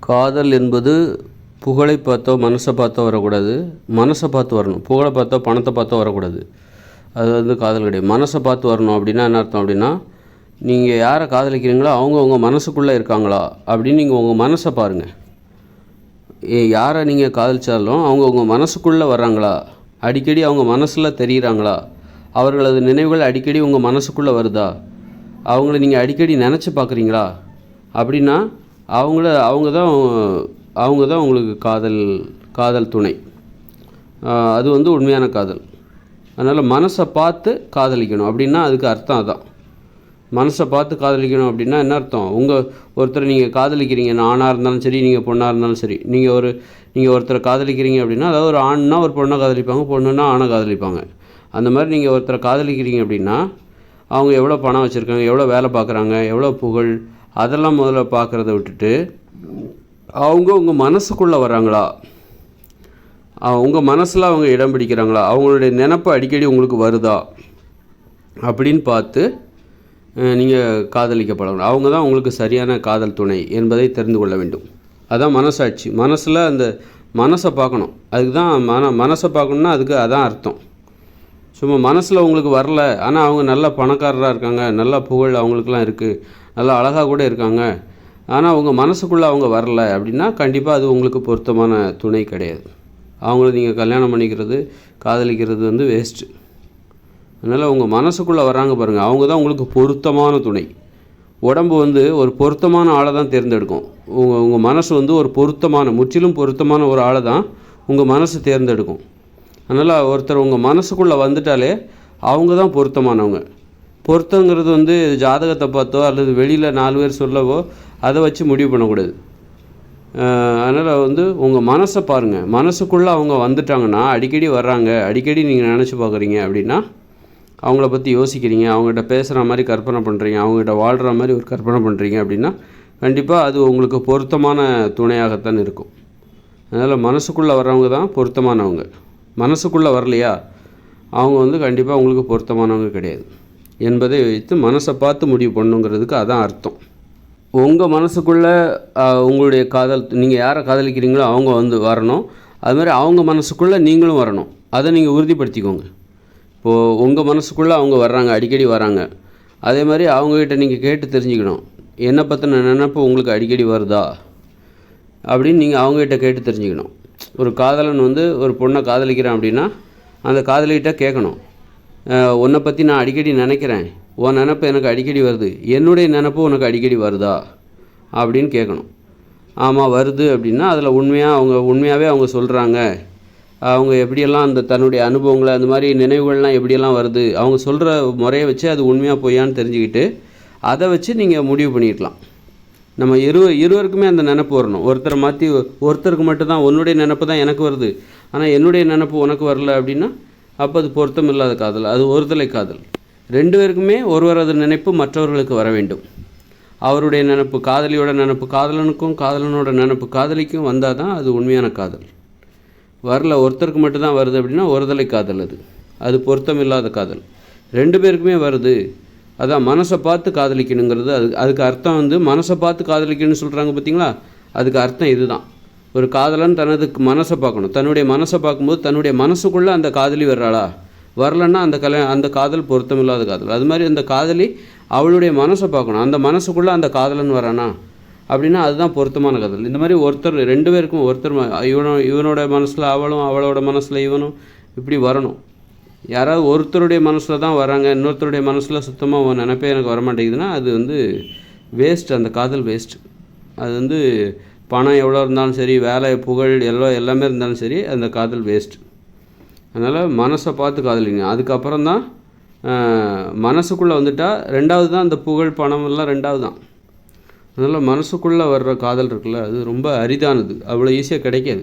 காதல் என்பது புகழை பார்த்தோ மனசை பார்த்தோ வரக்கூடாது. மனசை பார்த்து வரணும். புகழை பார்த்தோ பணத்தை பார்த்தோ வரக்கூடாது. அது வந்து காதல் கிடையாது. மனசை பார்த்து வரணும் அப்படின்னா என்ன அர்த்தம் அப்படின்னா நீங்கள் யாரை காதலிக்கிறீங்களோ அவங்க உங்கள் மனசுக்குள்ளே இருக்காங்களா அப்படின்னு நீங்கள் உங்கள் மனசை பாருங்கள் ஏ- யாரை நீங்கள் காதலிச்சாலும் அவங்க உங்கள் மனசுக்குள்ளே வர்றாங்களா? அடிக்கடி அவங்க மனசில் தெரிகிறாங்களா அவர்களது நினைவுகள் அடிக்கடி உங்கள் மனசுக்குள்ளே வருதா? அவங்கள நீங்கள் அடிக்கடி நினச்சி பார்க்குறீங்களா? அப்படின்னா அவங்கள அவங்க தான் அவங்க தான் உங்களுக்கு காதல் காதல் துணை. அது வந்து உண்மையான காதல். அதனால் மனசை பார்த்து காதலிக்கணும். அப்படின்னா அதுக்கு அர்த்தம் அதான். மனசை பார்த்து காதலிக்கணும் அப்படின்னா என்ன அர்த்தம்? உங்கள் ஒருத்தர் நீங்கள் காதலிக்கிறீங்க. ஆணாக இருந்தாலும் சரி நீங்கள் பொண்ணாக இருந்தாலும் சரி. நீங்கள் ஒரு நீங்கள் ஒருத்தரை காதலிக்கிறீங்க அப்படின்னா அதாவது ஒரு ஆண்னா ஒரு பொண்ணை காதலிப்பாங்க பொண்ணுன்னா ஆணை காதலிப்பாங்க. அந்த மாதிரி நீங்கள் ஒருத்தரை காதலிக்கிறீங்க அப்படின்னா அவங்க எவ்வளோ பணம் வச்சுருக்காங்க எவ்வளோ வேலை பார்க்குறாங்க எவ்வளோ புகழ் அதெல்லாம் முதல்ல பார்க்குறத விட்டுட்டு அவங்க உங்கள் மனசுக்குள்ளே வராங்களா உங்கள் மனசில் அவங்க இடம் பிடிக்கிறாங்களா? அவங்களுடைய நினப்பு அடிக்கடி உங்களுக்கு வருதா? அப்படின்னு பார்த்து நீங்கள் காதலிக்கப்படணும். அவங்க தான் உங்களுக்கு சரியான காதல் துணை என்பதை தெரிந்து கொள்ள வேண்டும். அதான் மனசாட்சி. மனசில் அந்த மனசை பார்க்கணும். அதுக்கு தான் மன மனசை பார்க்கணுன்னா அதுக்கு அதான் அர்த்தம். சும்மா மனசில் உங்களுக்கு வரல. ஆனால் அவங்க நல்ல பணக்காரராக இருக்காங்க. நல்ல புகழ் அவங்களுக்குலாம் இருக்குது நல்லா அழகாக கூட இருக்காங்க. ஆனால் அவங்க மனசுக்குள்ளே அவங்க வரல அப்படின்னா கண்டிப்பாக அது உங்களுக்கு பொருத்தமான துணை கிடையாது. அவங்கள நீங்கள் கல்யாணம் பண்ணிக்கிறது காதலிக்கிறது வந்து வேஸ்ட்டு அதனால் உங்கள் மனசுக்குள்ளே வராங்க பாருங்கள் அவங்க தான் உங்களுக்கு பொருத்தமான துணை. உடம்பு வந்து ஒரு பொருத்தமான ஆளை தான் தேர்ந்தெடுக்கும். உங்கள் உங்கள் மனசு வந்து ஒரு பொருத்தமான முற்றிலும் பொருத்தமான ஒரு ஆளை தான் உங்கள் மனசு தேர்ந்தெடுக்கும். அதனால் ஒருத்தர் உங்கள் மனசுக்குள்ளே வந்துட்டாலே அவங்க தான் பொருத்தமானவங்க. பொருத்தங்கிறது வந்து ஜாதகத்தை பார்த்தோ அல்லது வெளியில் நாலு பேர் சொல்லவோ அதை வச்சு முடிவு பண்ணக்கூடாது. அதனால் வந்து உங்கள் மனசை பாருங்கள் மனசுக்குள்ளே அவங்க வந்துட்டாங்கன்னா அடிக்கடி வர்றாங்க அடிக்கடி நீங்கள் நினச்சி பார்க்குறீங்க அப்படின்னா அவங்கள பற்றி யோசிக்கிறீங்க அவங்ககிட்ட பேசுகிற மாதிரி கற்பனை பண்ணுறீங்க அவங்ககிட்ட வாழ்கிற மாதிரி ஒரு கற்பனை பண்ணுறீங்க அப்படின்னா கண்டிப்பாக அது உங்களுக்கு பொருத்தமான துணையாகத்தான் இருக்கும். அதனால் மனசுக்குள்ளே வர்றவங்க தான் பொருத்தமானவங்க. மனசுக்குள்ளே வரலையா அவங்க வந்து கண்டிப்பாக உங்களுக்கு பொருத்தமானவங்க கிடையாது. என்பதை வைத்து மனசை பார்த்து முடிவு பண்ணுங்கிறதுக்கு அதான் அர்த்தம். உங்கள் மனசுக்குள்ளே உங்களுடைய காதல் நீங்கள் யாரை காதலிக்கிறீங்களோ அவங்க வந்து வரணும். அது மாதிரி அவங்க மனசுக்குள்ளே நீங்களும் வரணும். அதை நீங்கள் உறுதிப்படுத்திக்கோங்க. இப்போது உங்கள் மனசுக்குள்ளே அவங்க வர்றாங்க அடிக்கடி வராங்க. அதே மாதிரி அவங்கக்கிட்ட நீங்கள் கேட்டு தெரிஞ்சுக்கணும். என்னை பற்றின நினப்பு உங்களுக்கு அடிக்கடி வருதா? அப்படின்னு நீங்கள் அவங்ககிட்ட கேட்டு தெரிஞ்சுக்கணும். ஒரு காதலன் வந்து ஒரு பொண்ணை காதலிக்கிறான் அப்படின்னா அந்த காதலிகிட்ட கேட்கணும். உன்னை பற்றி நான் அடிக்கடி நினைக்கிறேன். உன் நினப்பு எனக்கு அடிக்கடி வருது. என்னுடைய நினப்பு உனக்கு அடிக்கடி வருதா? அப்படின்னு கேட்கணும் ஆமாம் வருது அப்படின்னா அதில் உண்மையாக அவங்க உண்மையாகவே அவங்க சொல்கிறாங்க அவங்க எப்படியெல்லாம் அந்த தன்னுடைய அனுபவங்களை அந்த மாதிரி நினைவுகள்லாம் எப்படியெல்லாம் வருது அவங்க சொல்கிற முறையை வச்சு அது உண்மையாக பொய்யான்னு தெரிஞ்சுக்கிட்டு அதை வச்சு நீங்கள் முடிவு பண்ணிக்கலாம் நம்ம இரு இருவருக்குமே அந்த நினப்பு வரணும். ஒருத்தரை மாற்றி ஒருத்தருக்கு மட்டும்தான் உன்னுடைய நினப்பு தான் எனக்கு வருது. ஆனால் என்னுடைய நினப்பு உனக்கு வரல அப்படின்னா அப்போ அது பொருத்தம் இல்லாத காதல் அது ஒருதலை காதல். ரெண்டு பேருக்குமே ஒருவரது நினைப்பு மற்றவர்களுக்கு வர வேண்டும். அவருடைய நினப்பு காதலியோட நினப்பு காதலனுக்கும் காதலனோட நினப்பு காதலிக்கும் வந்தால் தான் அது உண்மையான காதல். வரல ஒருத்தருக்கு மட்டும்தான் வருது அப்படின்னா ஒருதலை காதல் அது. அது பொருத்தம் இல்லாத காதல். ரெண்டு பேருக்குமே வருது. அதான் மனசை பார்த்து காதலிக்கணுங்கிறது அது அதுக்கு அர்த்தம் வந்து மனசை பார்த்து காதலிக்கணும்னு சொல்கிறாங்க பார்த்தீங்களா அதுக்கு அர்த்தம் இதுதான். ஒரு காதலன் தனது மனசை பார்க்கணும். தன்னுடைய மனசை பார்க்கும்போது தன்னுடைய மனசுக்குள்ளே அந்த காதலி வர்றாளா? வரலன்னா அந்த கல அந்த காதல் பொருத்தமில்லாத காதல். அது மாதிரி அந்த காதலி அவளுடைய மனசை பார்க்கணும். அந்த மனசுக்குள்ளே அந்த காதலன் வரானா? அப்படின்னா அதுதான் பொருத்தமான காதல். இந்த மாதிரி ஒருத்தர் ரெண்டு பேருக்கும் ஒருத்தர் ம- இவனோ இவனோட மனசில் அவளும் அவளோட மனசில் இவனும் இப்படி வரணும். யாராவது ஒருத்தருடைய மனசில் தான் வராங்க. இன்னொருத்தருடைய மனசில் சுத்தமாக நினைப்பே எனக்கு வரமாட்டேங்குதுன்னா அது வந்து வேஸ்ட் அந்த காதல் வேஸ்ட் அது வந்து பணம் எவ்வளோ இருந்தாலும் சரி வேலை புகழ் எல்லாம் எல்லாமே இருந்தாலும் சரி அந்த காதல் வேஸ்ட் அதனால் மனசை பார்த்து காதலிங்க. அதுக்கப்புறம் தான் மனசுக்குள்ளே வந்துட்டால் ரெண்டாவது தான் அந்த புகழ் பணம் எல்லாம் ரெண்டாவது தான். அதனால் மனசுக்குள்ளே வர்ற காதல் இருக்குல்ல அது ரொம்ப அரிதானது. அவ்வளோ ஈஸியாக கிடைக்காது.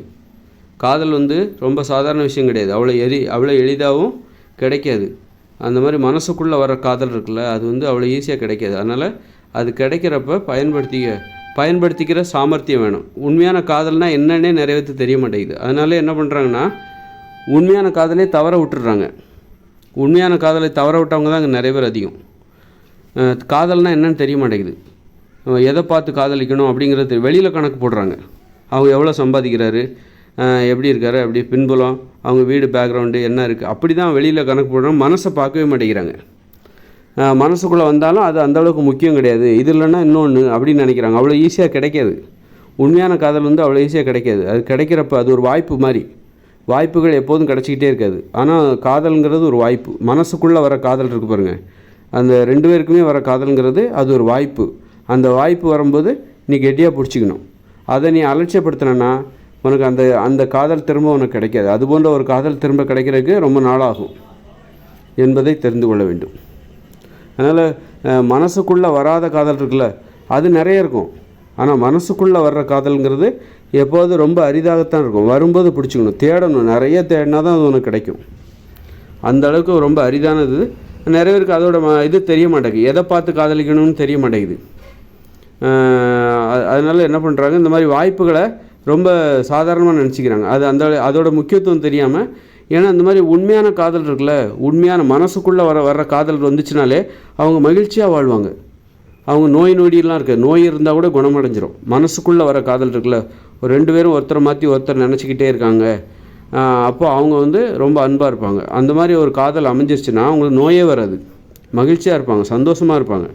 காதல் வந்து ரொம்ப சாதாரண விஷயம் கிடையாது. அவ்வளோ எரி அவ்வளோ எளிதாகவும் கிடைக்காது. அந்த மாதிரி மனசுக்குள்ளே வர காதல் இருக்குல்ல அது வந்து அவ்வளோ ஈஸியாக கிடைக்காது. அதனால் அது கிடைக்கிறப்ப பயன்படுத்திக்க பயன்படுத்திக்கிற சாமர்த்தியம் வேணும். உண்மையான காதல்னா என்னன்னே நிறைய பேர்த்து தெரிய மாட்டேங்குது. அதனால என்ன பண்ணுறாங்கன்னா உண்மையான காதலே தவற விட்டுடுறாங்க. உண்மையான காதலை தவற விட்டவங்க தான் அங்கே நிறைய பேர் அதிகம். காதல்னால் என்னன்னு தெரிய மாட்டேங்குது. எதை பார்த்து காதலிக்கணும் அப்படிங்கிறது வெளியில் கணக்கு போடுறாங்க. அவங்க எவ்வளோ சம்பாதிக்கிறாரு? எப்படி இருக்காரு? அப்படி பின்புலம் அவங்க வீடு பேக்ரவுண்டு என்ன இருக்குது அப்படி தான் வெளியில் கணக்கு போடுறாங்க. மனசை பார்க்கவே மாட்டேங்கிறாங்க. மனசுக்குள்ளே வந்தாலும் அது அந்த அளவுக்கு முக்கியம் கிடையாது. இது இல்லைன்னா இன்னொன்று அப்படின்னு நினைக்கிறாங்க. அவ்வளோ ஈஸியாக கிடைக்காது. உண்மையான காதல் வந்து அவ்வளோ ஈஸியாக கிடைக்காது. அது கிடைக்கிறப்ப அது ஒரு வாய்ப்பு மாதிரி. வாய்ப்புகள் எப்போதும் கிடச்சிக்கிட்டே இருக்காது. ஆனால் காதல்ங்கிறது ஒரு வாய்ப்பு. மனசுக்குள்ளே வர காதல் இருக்கு பாருங்கள் அந்த ரெண்டு பேருக்குமே வர காதல்ங்கிறது அது ஒரு வாய்ப்பு. அந்த வாய்ப்பு வரும்போது நீ கெட்டியாக பிடிச்சிக்கணும். அதை நீ அலட்சியப்படுத்தினா உனக்கு அந்த அந்த காதல் திரும்ப உனக்கு கிடைக்காது. அது போன்ற ஒரு காதல் திரும்ப கிடைக்கிறதுக்கு ரொம்ப நாளாகும் என்பதை தெரிந்து கொள்ள வேண்டும். அதனால் மனசுக்குள்ளே வராத காதல் இருக்குல்ல அது நிறைய இருக்கும். ஆனால் மனசுக்குள்ளே வர்ற காதலுங்கிறது எப்போது ரொம்ப அரிதாகத்தான் இருக்கும். வரும்போது பிடிச்சிக்கணும். தேடணும். நிறைய தேடினா தான் அது உனக்கு கிடைக்கும். அந்த அளவுக்கு ரொம்ப அரிதானது. நிறைய பேருக்கு அதோட ம இது தெரிய மாட்டேங்குது. எதை பார்த்து காதலிக்கணும்னு தெரிய மாட்டேங்குது. அதனால் என்ன பண்ணுறாங்க இந்த மாதிரி வாய்ப்புகளை ரொம்ப சாதாரணமாக நினச்சிக்கிறாங்க. அது அந்த அதோட முக்கியத்துவம் தெரியாமல் ஏன்னா இந்த மாதிரி உண்மையான காதல் இருக்குல்ல உண்மையான மனசுக்குள்ளே வர வர்ற காதல் வந்துச்சுனாலே அவங்க மகிழ்ச்சியாக வாழ்வாங்க. அவங்க நோய் நொடியெல்லாம் இருக்குது நோய் இருந்தால் கூட குணமடைஞ்சிரும். மனசுக்குள்ளே வர காதல் இருக்குல்ல ஒரு ரெண்டு பேரும் ஒருத்தரை மாற்றி ஒருத்தர் நினச்சிக்கிட்டே இருக்காங்க. அப்போ அவங்க வந்து ரொம்ப அன்பாக இருப்பாங்க. அந்த மாதிரி ஒரு காதல் அமைஞ்சிருச்சுன்னா அவங்களுக்கு நோயே வராது. மகிழ்ச்சியாக இருப்பாங்க சந்தோஷமாக இருப்பாங்க.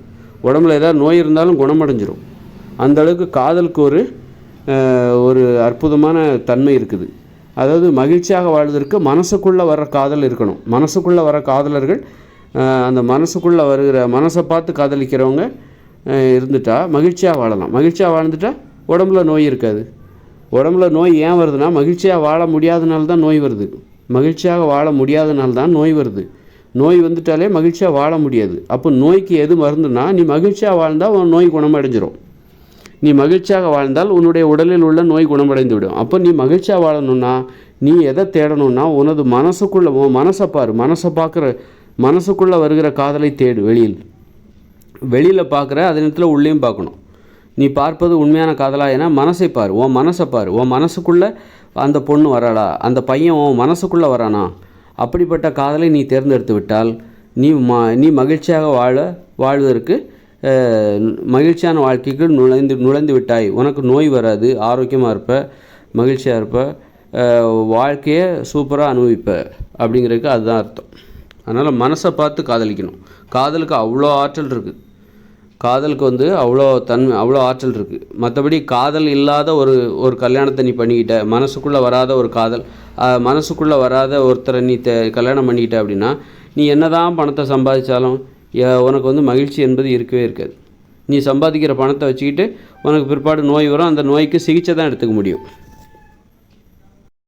உடம்புல ஏதாவது நோய் இருந்தாலும் குணமடைஞ்சிரும். அந்த அளவுக்கு காதலுக்கு ஒரு ஒரு அற்புதமான தன்மை இருக்குது. அதாவது மகிழ்ச்சியாக வாழ்வதற்கு மனசுக்குள்ளே வர காதல் இருக்கணும். மனசுக்குள்ளே வர காதலர்கள் அந்த மனசுக்குள்ளே வருகிற மனசை பார்த்து காதலிக்கிறவங்க இருந்துட்டால் மகிழ்ச்சியாக வாழலாம். மகிழ்ச்சியாக வாழ்ந்துட்டா உடம்புல நோய் இருக்காது. உடம்புல நோய் ஏன் வருதுன்னா மகிழ்ச்சியாக வாழ முடியாதனால தான் நோய் வருது. மகிழ்ச்சியாக வாழ முடியாதனால தான் நோய் வருது. நோய் வந்துட்டாலே மகிழ்ச்சியாக வாழ முடியாது. அப்போ நோய்க்கு எது மருந்துன்னா நீ மகிழ்ச்சியாக வாழ்ந்தால் உன் நோய் குணமடைஞ்சிரும். நீ மகிழ்ச்சியாக வாழ்ந்தால் உன்னுடைய உடலில் உள்ள நோய் குணமடைந்து விடும் அப்போ நீ மகிழ்ச்சியாக வாழணும்னா நீ எதை தேடணும்னா உனது மனசுக்குள்ளே உன் மனசை பாரு. மனசை பார்க்குற மனசுக்குள்ளே வருகிற காதலை தேடு வெளியில். வெளியில் பார்க்குற அதே நேரத்தில் உள்ளேயும் பார்க்கணும். நீ பார்ப்பது உண்மையான காதலா ஏன்னா மனசை பாரு. உன் மனசை பாரு. உன் மனசுக்குள்ளே அந்த பொண்ணு வராளா? அந்த பையன் உன் மனசுக்குள்ளே வரானா? அப்படிப்பட்ட காதலை நீ தேர்ந்தெடுத்து விட்டால் நீ ம நீ மகிழ்ச்சியாக வாழ வாழ்வதற்கு மகிழ்ச்சியான வாழ்க்கைக்கு நுழைந்து நுழைந்து விட்டாய். உனக்கு நோய் வராது ஆரோக்கியமாக இருப்ப மகிழ்ச்சியாக இருப்ப வாழ்க்கையை சூப்பராக அனுபவிப்ப அப்படிங்கிறதுக்கு அதுதான் அர்த்தம். அதனால் மனசை பார்த்து காதலிக்கணும். காதலுக்கு அவ்வளோ ஆற்றல் இருக்குது காதலுக்கு வந்து அவ்வளோ தன்மை அவ்வளோ ஆற்றல் இருக்குது மற்றபடி காதல் இல்லாத ஒரு ஒரு கல்யாணத்தை நீ பண்ணிக்கிட்ட மனசுக்குள்ளே வராத ஒரு காதல் மனசுக்குள்ளே வராத ஒருத்தரை நீ தெ கல்யாணம் பண்ணிக்கிட்ட அப்படின்னா நீ என்னதான் பணத்தை சம்பாதிச்சாலும் உனக்கு வந்து மகிழ்ச்சி என்பது இருக்கவே இருக்காது. நீ சம்பாதிக்கிற பணத்தை வச்சுக்கிட்டு உனக்கு பிற்பாடு நோய் வரும் அந்த நோய்க்கு சிகிச்சை தான் எடுத்துக்க முடியும்.